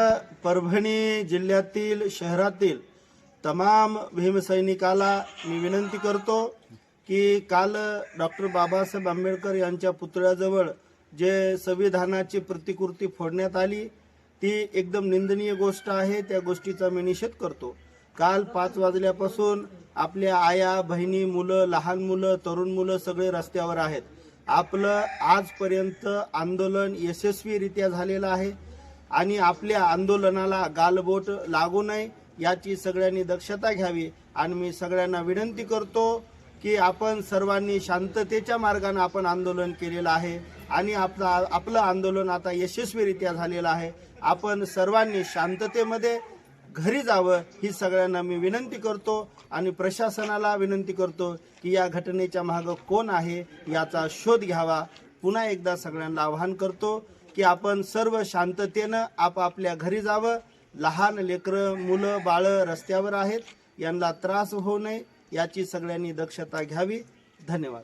परभणी जिल्ह्यातील शहरातील तमाम भीमसैनिकाला मी विनंती करतो की काल डॉक्टर बाबासाहेब आंबेडकर यांच्या पुतळ्याजवळ जे संविधानाची प्रतिकृती फोडण्यात आली ती एकदम निंदनीय गोष्ट आहे. त्या गोष्टीचा मी निषेध करतो. काल पाच वाजल्यापासून आपल्या आया बहिणी मुलं लहान मुलं तरुण मुलं सगळे रस्त्यावर आहेत. आपलं आजपर्यंत आंदोलन यशस्वीरित्या झालेलं आहे. आणि आपल्या आंदोलनाला गालबोट लागू नये याची सगळ्यांनी दक्षता घ्यावी. आणि मी सगळ्यांना विनंती करतो की आपण सर्वांनी शांततेच्या मार्गाने आपण आंदोलन केलेलं आहे आणि आपलं आपलं आंदोलन आता यशस्वीरित्या झालेलं आहे. आपण सर्वांनी शांततेमध्ये घरी जावं ही सगळ्यांना मी विनंती करतो आणि प्रशासनाला विनंती करतो की या घटनेच्या मागं कोण आहे याचा शोध घ्यावा. पुन्हा एकदा सगळ्यांना आवाहन करतो. की आपण सर्व शांततेनं आपापल्या घरी जावं. लहान लेकरं मुलं बाळं रस्त्यावर आहेत. यांना त्रास होऊ नये. याची सगळ्यांनी दक्षता घ्यावी. धन्यवाद.